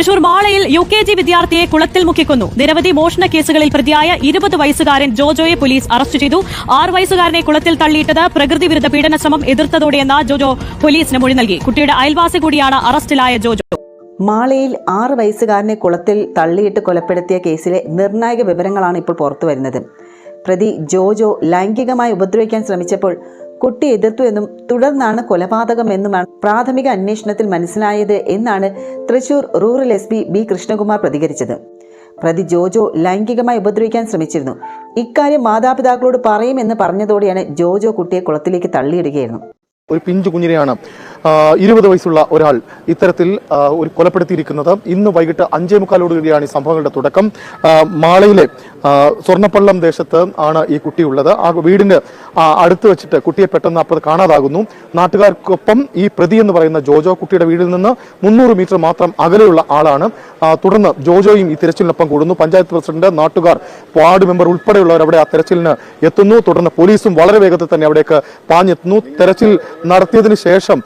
തൃശൂർ മാളയിൽ U K G വിദ്യാർത്ഥിയെ കുളത്തിൽ മുക്കിക്കൊന്നു. നിരവധി മോഷണ കേസുകളിൽ പ്രതിയായ ഇരുപത് വയസ്സുകാരൻ ജോജോയെ പോലീസ് അറസ്റ്റ് ചെയ്തു. ആറ് വയസ്സുകാരനെ കുളത്തിൽ തള്ളിയിട്ടത് പ്രകൃതി വിരുദ്ധ പീഡന ശ്രമം എതിർത്തതോടെയെന്ന ജോജോ പോലീസിന് മൊഴി നൽകി. കുട്ടിയുടെ അയൽവാസി കൂടിയാണ് അറസ്റ്റിലായ ജോജോ. മാളയിൽ ആറ് വയസ്സുകാരനെ കുളത്തിൽ തള്ളിയിട്ട് കൊലപ്പെടുത്തിയ കേസിലെ നിർണായക വിവരങ്ങളാണ് ഇപ്പോൾ പുറത്തു വരുന്നത് പ്രതി ജോജോ ലൈംഗികമായി ഉപദ്രവിക്കാൻ ശ്രമിച്ചപ്പോൾ കുട്ടി എതിർത്തു എന്നും തുടർന്നാണ് കൊലപാതകം എന്നുമാണ് പ്രാഥമിക അന്വേഷണത്തിൽ മനസ്സിലായത് എന്നാണ് Thrissur rural S P B Krishnakumar പ്രതികരിച്ചത്. പ്രതി ജോജോ ലൈംഗികമായി ഉപദ്രവിക്കാൻ ശ്രമിച്ചിരുന്നു. ഇക്കാര്യം മാതാപിതാക്കളോട് പറയുമെന്ന് പറഞ്ഞതോടെയാണ് ജോജോ കുട്ടിയെ കുളത്തിലേക്ക് തള്ളിയിടുകയായിരുന്നു. ഒരു പിഞ്ചു കുഞ്ഞിനെയാണ് ഇരുപത് വയസ്സുള്ള ഒരാൾ ഇത്തരത്തിൽ ഒരു കൊലപ്പെടുത്തിയിരിക്കുന്നത്. ഇന്ന് വൈകിട്ട് അഞ്ചേ മുക്കാലോടുകൂടിയാണ് ഈ സംഭവങ്ങളുടെ തുടക്കം. മാളയിലെ സ്വർണപ്പള്ളം ദേശത്ത് ആണ് ഈ കുട്ടിയുള്ളത്. ആ വീടിന് അടുത്ത് വെച്ചിട്ട് കുട്ടിയെ പെട്ടെന്ന് അപ്പോൾ കാണാതാകുന്നു. നാട്ടുകാർക്കൊപ്പം ഈ പ്രതി എന്ന് പറയുന്ന ജോജോ കുട്ടിയുടെ വീടിൽ നിന്ന് മുന്നൂറ് മീറ്റർ മാത്രം അകലെയുള്ള ആളാണ്. തുടർന്ന് ജോജോയും ഈ തിരച്ചിലിനൊപ്പം കൂടുന്നു. പഞ്ചായത്ത് പ്രസിഡന്റ് നാട്ടുകാർ വാർഡ് മെമ്പർ ഉൾപ്പെടെയുള്ളവർ അവിടെ ആ തെരച്ചിലിന് എത്തുന്നു. തുടർന്ന് പോലീസും വളരെ വേഗത്തിൽ തന്നെ അവിടേക്ക് പാഞ്ഞെത്തുന്നു. തെരച്ചിൽ നടത്തിയതിനു ശേഷം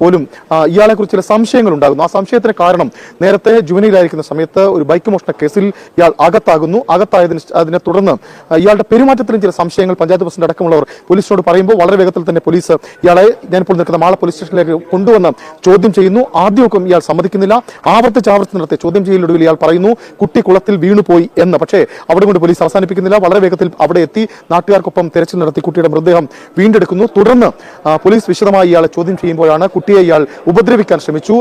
പോലും ഇയാളെ ഇയാളെക്കുറിച്ച് ചില സംശയങ്ങൾ ഉണ്ടാകുന്നു ആ സംശയത്തിന് കാരണം നേരത്തെ ജുവനിലായിരിക്കുന്ന സമയത്ത് ഒരു ബൈക്ക് മോഷണ കേസിൽ ഇയാൾ അകത്താകുന്നു. അകത്തായതിന് അതിനെ തുടർന്ന് ഇയാളുടെ പെരുമാറ്റത്തിലും ചില സംശയങ്ങൾ പഞ്ചായത്ത് പ്രസിഡന്റ് അടക്കമുള്ളവർ പോലീസിനോട് പറയുമ്പോൾ വളരെ വേഗത്തിൽ തന്നെ പോലീസ് ഇയാളെ ഞാനിപ്പോൾ നിൽക്കുന്ന മാള പോലീസ് സ്റ്റേഷനിലേക്ക് കൊണ്ടുവന്ന് ചോദ്യം ചെയ്യുന്നു. ആദ്യമൊക്കെ ഇയാൾ സമ്മതിക്കുന്നില്ല. ആവർത്തിച്ച് ആവർത്തിച്ച് നടത്തിയ ചോദ്യം ചെയ്യലൊടുവിൽ ഇയാൾ പറയുന്നു കുട്ടി കുളത്തിൽ വീണുപോയി എന്ന്. പക്ഷേ അവിടെ കൊണ്ട് പോലീസ് അവസാനിപ്പിക്കുന്നില്ല. വളരെ വേഗത്തിൽ അവിടെ എത്തി നാട്ടുകാർക്കൊപ്പം തെരച്ചിൽ നടത്തി കുട്ടിയുടെ മൃതദേഹം വീണ്ടെടുക്കുന്നു. തുടർന്ന് ആ, പോലീസ് വിശദമായി ഇയാളെ ചോദ്യം ചെയ്യുമ്പോഴാണ് കുട്ടിയെ ഇയാൾ ഉപദ്രവിക്കാൻ ശ്രമിച്ചു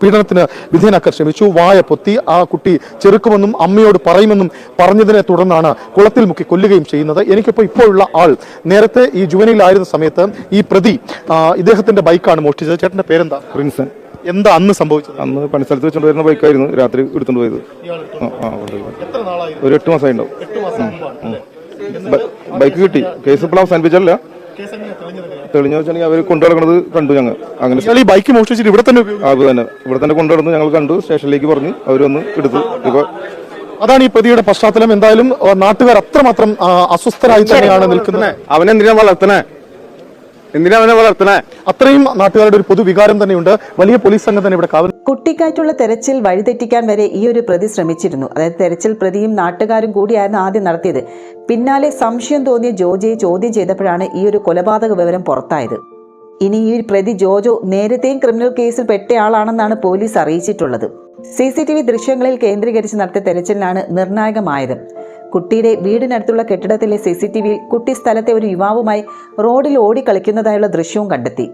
പീഡനത്തിന് വിധേയനാക്കാൻ ശ്രമിച്ചു വായ പൊത്തി ആ കുട്ടി ചെറുക്കുമെന്നും അമ്മയോട് പറയുമെന്നും പറഞ്ഞതിനെ തുടർന്നാണ് കുളത്തിൽ മുക്കി കൊല്ലുകയും ചെയ്യുന്നത്. എനിക്കിപ്പോൾ ഇപ്പോഴുള്ള ആൾ. നേരത്തെ ഈ ജുവനയിലായിരുന്ന സമയത്ത് ഈ പ്രതി ഇദ്ദേഹത്തിന്റെ ബൈക്കാണ് മോഷ്ടിച്ചത്. ചേട്ടന്റെ പേരെന്താ? പ്രിൻസൺ എന്താ അന്ന് സംഭവിച്ചത്? അന്ന് പണിസ്ഥലത്ത് വെച്ചോണ്ട് വരുന്ന ബൈക്കായിരുന്നു. രാത്രി എടുത്തോണ്ട് പോയത്. ഒരു എട്ട് മാസമായി ഉണ്ടാവും ബൈക്ക് കിട്ടി. കേസ് ഇപ്പോൾ അവസാനിപ്പിച്ചല്ല തെളിഞ്ഞു വെച്ചാണെങ്കിൽ അവർ കൊണ്ടുനടക്കുന്നത് കണ്ടു ഞങ്ങൾ. അങ്ങനെ ഇയാൾ ഈ ബൈക്ക് മോഷ്ടിച്ചിട്ട് ഇവിടെ തന്നെ അത് തന്നെ. ഇവിടെ തന്നെ കൊണ്ടു നടന്ന് ഞങ്ങൾ കണ്ടു. സ്റ്റേഷനിലേക്ക് പറഞ്ഞു. അവർ വന്ന് എടുത്തു. ഇപ്പൊ അതാണ് ഈ പ്രതിയുടെ പശ്ചാത്തലം. എന്തായാലും ആ, നാട്ടുകാർ അത്രമാത്രം ആ, അസ്വസ്ഥരായി തന്നെയാണ് നിൽക്കുന്നത്. അവനെന്തിനാ വളർത്തണേ എന്തിനാ അവനെ വളർത്തണേ? അത്രയും നാട്ടുകാരുടെ ഒരു പൊതുവികാരം തന്നെയുണ്ട്. വലിയ പോലീസ് സംഘം തന്നെ ഇവിടെ കാവൽ കുട്ടിക്കായിട്ടുള്ള തെരച്ചിൽ വഴിതെറ്റിക്കാൻ വരെ ഈ ഒരു പ്രതി ശ്രമിച്ചിരുന്നു. അതായത് തെരച്ചിൽ പ്രതിയും നാട്ടുകാരും കൂടിയായിരുന്നു ആദ്യം നടത്തിയത്. പിന്നാലെ സംശയം തോന്നിയ ജോജയെ ചോദ്യം ചെയ്തപ്പോഴാണ് ഈ ഒരു കൊലപാതക വിവരം പുറത്തായത്. ഇനി ഈ ഒരു പ്രതി ജോജോ നേരത്തെയും ക്രിമിനൽ കേസിൽ പെട്ടയാളാണെന്നാണ് പോലീസ് അറിയിച്ചിട്ടുള്ളത്. സി സി ടി വി ദൃശ്യങ്ങളിൽ കേന്ദ്രീകരിച്ച് നടത്തിയ തെരച്ചിലിനാണ് നിർണായകമായത്. കുട്ടിയുടെ വീടിനടുത്തുള്ള കെട്ടിടത്തിലെ സി സി ടി വിയിൽ കുട്ടി സ്ഥലത്തെ ഒരു യുവാവുമായി റോഡിൽ ഓടിക്കളിക്കുന്നതായുള്ള ദൃശ്യവും കണ്ടെത്തി.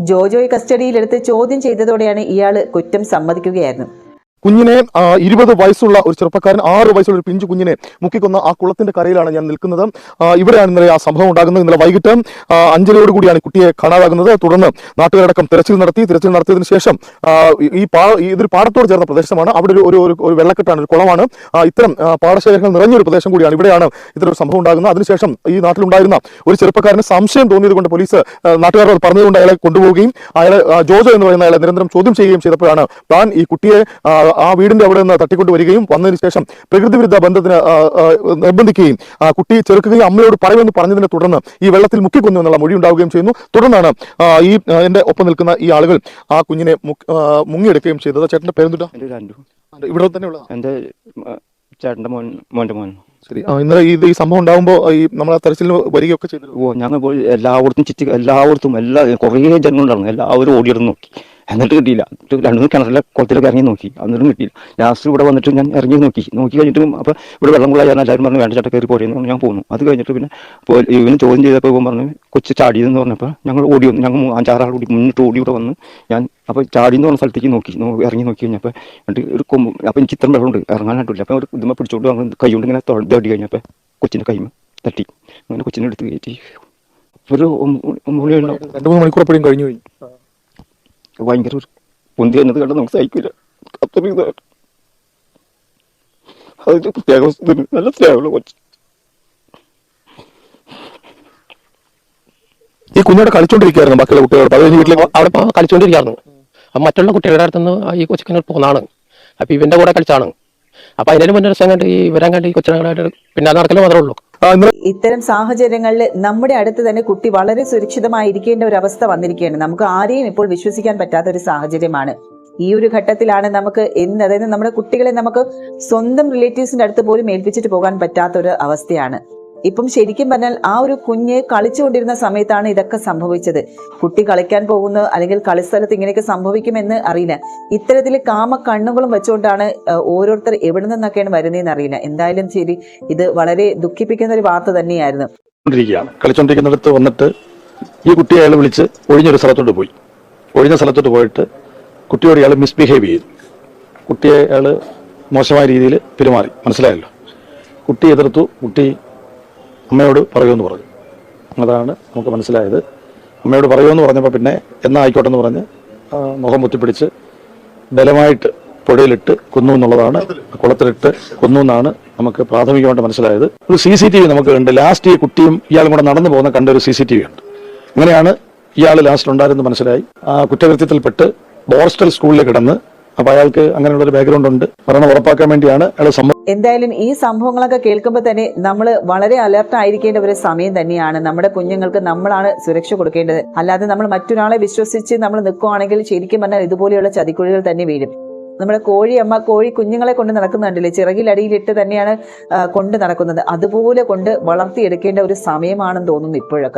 ജോജോയെ കസ്റ്റഡിയിലെടുത്ത് ചോദ്യം ചെയ്തതോടെയാണ് ഇയാൾ കുറ്റം സമ്മതിക്കുകയായിരുന്നു. കുഞ്ഞിനെ ഇരുപത് വയസ്സുള്ള ഒരു ചെറുപ്പക്കാരൻ ആറ് വയസ്സുള്ള ഒരു പിഞ്ചു കുഞ്ഞിനെ മുക്കിക്കൊന്ന ആ കുളത്തിന്റെ കരയിലാണ് ഞാൻ നിൽക്കുന്നത്. ഇവിടെയാണ് ഇന്നലെ ആ സംഭവം ഉണ്ടാകുന്നത്. ഇന്നലെ വൈകിട്ട് അഞ്ചരയോട് കൂടിയാണ് കുട്ടിയെ കാണാതാകുന്നത്. തുടർന്ന് നാട്ടുകാരടക്കം തിരച്ചിൽ നടത്തി. തിരച്ചിൽ നടത്തിയതിനു ശേഷം ഈ- പാ ഇതൊരു പാടത്തോട് ചേർന്ന പ്രദേശമാണ്. അവിടെ ഒരു ഒരു ഒരു- വെള്ളക്കെട്ടാണ് ഒരു കുളമാണ്. ഇത്തരം പാടശേഖരങ്ങൾ നിറഞ്ഞൊരു പ്രദേശം കൂടിയാണ്. ഇവിടെയാണ് ഇത്തരം സംഭവം ഉണ്ടാകുന്നത്. അതിനുശേഷം ഈ നാട്ടിലുണ്ടായിരുന്ന ഒരു ചെറുപ്പക്കാരന് സംശയം തോന്നിയത് കൊണ്ട് പോലീസ് നാട്ടുകാരോട് പറഞ്ഞതുകൊണ്ട് അയാളെ കൊണ്ടുപോവുകയും അയാളെ ജോജോ എന്ന് പറയുന്ന അയാളെ നിരന്തരം ചോദ്യം ചെയ്യുകയും ചെയ്തപ്പോഴാണ് താൻ ഈ കുട്ടിയെ ആ, വീടിന്റെ അവിടെ നിന്ന് തട്ടിക്കൊണ്ടുവരികയും വന്നതിന് ശേഷം പ്രകൃതി വിരുദ്ധ ബന്ധത്തിന് നിർബന്ധിക്കുകയും ആ കുട്ടി ചെറുക്കുകയും അമ്മയോട് പറയുമെന്ന് പറഞ്ഞതിനെ തുടർന്ന് ഈ വെള്ളത്തിൽ മുക്കിക്കൊന്നു എന്നുള്ള മൊഴി ഉണ്ടാവുകയും ചെയ്യുന്നു. തുടർന്നാണ് ഈ എന്റെ ഒപ്പം നിൽക്കുന്ന ഈ ആളുകൾ ആ കുഞ്ഞിനെ മുങ്ങിയെടുക്കുകയും ചെയ്തത്. ചേട്ടന്റെ പേരെന്തുട്ടാ? ഇവിടെ തന്നെയുള്ള എന്റെ ആ, ചേട്ടന്റെ മോൻ മോന്റെ മോൻ. ശരി. ഇന്നലെ ഇത് ഈ സംഭവം ഉണ്ടാകുമ്പോൾ ഈ നമ്മൾ ആ തെരച്ചിലിന് വരികയൊക്കെ ചെയ്തു ഓ ഞങ്ങൾ പോയി എല്ലായിടത്തും ചുറ്റി എല്ലായിടത്തും എല്ലാ കുറേ ജനങ്ങളുണ്ടായിരുന്നു. എല്ലാവരും ഓടിയിടുന്നു നോക്കി. എന്നിട്ട് കിട്ടിയില്ല. എന്നിട്ട് രണ്ടു മൂന്ന് കിണറിലെ കുളത്തിലൊക്കെ ഇറങ്ങി നോക്കി. എന്നിട്ടും കിട്ടിയില്ല. ലാസ്റ്റ് ഇവിടെ വന്നിട്ട് ഞാൻ ഇറങ്ങി നോക്കി. നോക്കി കഴിഞ്ഞിട്ട് അപ്പോൾ ഇവിടെ വെള്ളം കൊള്ളാൻ ഞാൻ എല്ലാവരും പറഞ്ഞു വേണ്ട ചട്ടക്കയറി കയറി പോരെന്ന് പറഞ്ഞു. ഞാൻ പോന്നു. അത് കഴിഞ്ഞിട്ട് പിന്നെ ഇവന് ചോദ്യം ചെയ്തപ്പോൾ ഇവൻ പറഞ്ഞു കൊച്ചു ചാടിയെന്ന് പറഞ്ഞപ്പോൾ ഞങ്ങൾ ഓടി വന്നു. ഞങ്ങൾ അഞ്ചാറാൾ കൂടി മുന്നിട്ട് ഓടി ഇവിടെ വന്ന് ഞാൻ അപ്പോൾ ചാടി എന്ന് പറഞ്ഞ സ്ഥലത്തേക്ക് നോക്കി. ഇറങ്ങി നോക്കി കഴിഞ്ഞപ്പോൾ എന്നിട്ട് ഒരു കൊമ്പ് അപ്പോൾ എനിക്ക് ഇത്രയും വെള്ളമുണ്ട്. ഇറങ്ങാനായിട്ടില്ല അപ്പോൾ ഒരു ഇതുമ്മ പിടിച്ചോണ്ട് കൈ കൊണ്ട് ഇങ്ങനെ തേടി കഴിഞ്ഞപ്പോൾ കൊച്ചിന്റെ കൈമ തട്ടി. അങ്ങനെ കൊച്ചിനെ എടുത്ത് കയറ്റി. ഒരു രണ്ടു മൂന്ന് മണിക്കൂർ എപ്പോഴും കഴിഞ്ഞു കഴിഞ്ഞു ഭയങ്കര ഒരു പൊന്തി എന്നത് കണ്ട് നമുക്ക് സഹിക്കില്ല അത്രയും ഇതാണ് അതിന്റെ പ്രത്യേക നല്ല സ്നേഹമുള്ള കൊച്ചു. ഈ കുഞ്ഞോടെ കളിച്ചോണ്ടിരിക്കുകയായിരുന്നു ബാക്കിയുള്ള കുട്ടികളോട്. അത് വീട്ടിലേക്ക് അവിടെ അപ്പം മറ്റുള്ള കുട്ടികളുടെ അടുത്തുനിന്ന് ഈ കൊച്ചിങ്ങനെ പോന്നാണ്. അപ്പം ഇവന്റെ കൂടെ കളിച്ചാണ്. അപ്പം അതിനു മുന്നേ ദിവസം കണ്ട് ഈ ഇവരാൻ കണ്ട് ഈ കൊച്ചിനെ പിന്നെ നടക്കൽ മാത്രമേ ഉള്ളൂ. ഇത്തരം സാഹചര്യങ്ങളിൽ നമ്മുടെ അടുത്ത് തന്നെ കുട്ടി വളരെ സുരക്ഷിതമായിരിക്കേണ്ട ഒരു അവസ്ഥ വന്നിരിക്കുകയാണ്. നമുക്ക് ആരെയും ഇപ്പോൾ വിശ്വസിക്കാൻ പറ്റാത്ത ഒരു സാഹചര്യമാണ്. ഈ ഒരു ഘട്ടത്തിലാണ് നമുക്ക് എന്ന് അതായത് നമ്മുടെ കുട്ടികളെ നമുക്ക് സ്വന്തം റിലേറ്റീവ്സിന്റെ അടുത്ത് പോലും ഏൽപ്പിച്ചിട്ട് പോകാൻ പറ്റാത്ത ഒരു അവസ്ഥയാണ്. ഇപ്പം ശരിക്കും പറഞ്ഞാൽ ആ ഒരു കുഞ്ഞ് കളിച്ചുകൊണ്ടിരുന്ന സമയത്താണ് ഇതൊക്കെ സംഭവിച്ചത്. കുട്ടി കളിക്കാൻ പോകുന്നു അല്ലെങ്കിൽ കളിസ്ഥലത്ത് ഇങ്ങനെയൊക്കെ സംഭവിക്കുമെന്ന് അറിയില്ല. ഇത്തരത്തിൽ കാമ കണ്ണുകളും വെച്ചുകൊണ്ടാണ് ഓരോരുത്തർ എവിടെ നിന്നൊക്കെയാണ് വരുന്നതെന്ന് അറിയില്ല. എന്തായാലും ശരി ഇത് വളരെ ദുഃഖിപ്പിക്കുന്ന ഒരു വാർത്ത തന്നെയായിരുന്നു. കളിച്ചോണ്ടിരിക്കുന്നിടത്ത് വന്നിട്ട് ഈ കുട്ടിയെ അയാൾ വിളിച്ച് ഒഴിഞ്ഞൊരു സ്ഥലത്തോട്ട് പോയി. ഒഴിഞ്ഞ സ്ഥലത്തോട്ട് പോയിട്ട് കുട്ടിയോട് ഇയാൾ മിസ്ബിഹേവ് ചെയ്തു. കുട്ടിയെ അയാൾ മോശമായ രീതിയിൽ പെരുമാറി. മനസ്സിലായല്ലോ? കുട്ടി എതിർത്തു. കുട്ടി അമ്മയോട് പറയുമെന്ന് പറഞ്ഞു. അതാണ് നമുക്ക് മനസ്സിലായത്. അമ്മയോട് പറയുമെന്ന് പറഞ്ഞപ്പോൾ പിന്നെ എന്നാ ആയിക്കോട്ടെ എന്ന് പറഞ്ഞ് മുഖം മുത്തിപ്പിടിച്ച് ബലമായിട്ട് പുഴയിലിട്ട് കൊന്നു എന്നുള്ളതാണ്. കുളത്തിലിട്ട് കൊന്നു എന്നാണ് നമുക്ക് പ്രാഥമികമായിട്ട് മനസ്സിലായത്. ഒരു സി സി ടി വി നമുക്ക് ഉണ്ട് ലാസ്റ്റ് ഈ കുട്ടിയും ഇയാളും കൂടെ നടന്നു പോകുന്ന കണ്ട ഒരു സി സി ടി വി ഉണ്ട് അങ്ങനെയാണ് ഇയാൾ ലാസ്റ്റ് ഉണ്ടായിരുന്നു മനസ്സിലായി. ആ കുറ്റകൃത്യത്തിൽപ്പെട്ട് ബോർസ്റ്റൽ സ്കൂളിൽ കിടന്ന് അപ്പൊ അയാൾക്ക് അങ്ങനെയുള്ള ഒരു ബാക്ക്ഗ്രൗണ്ട് ഉണ്ട്. മരണം ഉറപ്പാക്കാൻ വേണ്ടിയാണ് അയാൾ എന്തായാലും ഈ സംഭവങ്ങളൊക്കെ കേൾക്കുമ്പോൾ തന്നെ നമ്മൾ വളരെ അലർട്ട് ആയിരിക്കേണ്ട ഒരു സമയം തന്നെയാണ്. നമ്മുടെ കുഞ്ഞുങ്ങൾക്ക് നമ്മളാണ് സുരക്ഷ കൊടുക്കേണ്ടത്. അല്ലാതെ നമ്മൾ മറ്റൊരാളെ വിശ്വസിച്ച് നമ്മൾ നിൽക്കുവാണെങ്കിൽ ശരിക്കും പറഞ്ഞാൽ ഇതുപോലെയുള്ള ചതിക്കുഴികൾ തന്നെ വീഴും. നമ്മുടെ കോഴി അമ്മ കോഴി കുഞ്ഞുങ്ങളെ കൊണ്ട് നടക്കുന്നുണ്ടല്ലേ? ചിറകിലടിയിലിട്ട് തന്നെയാണ് കൊണ്ട് നടക്കുന്നത്. അതുപോലെ കൊണ്ട് വളർത്തിയെടുക്കേണ്ട ഒരു സമയമാണെന്ന് തോന്നുന്നു ഇപ്പോഴൊക്കെ.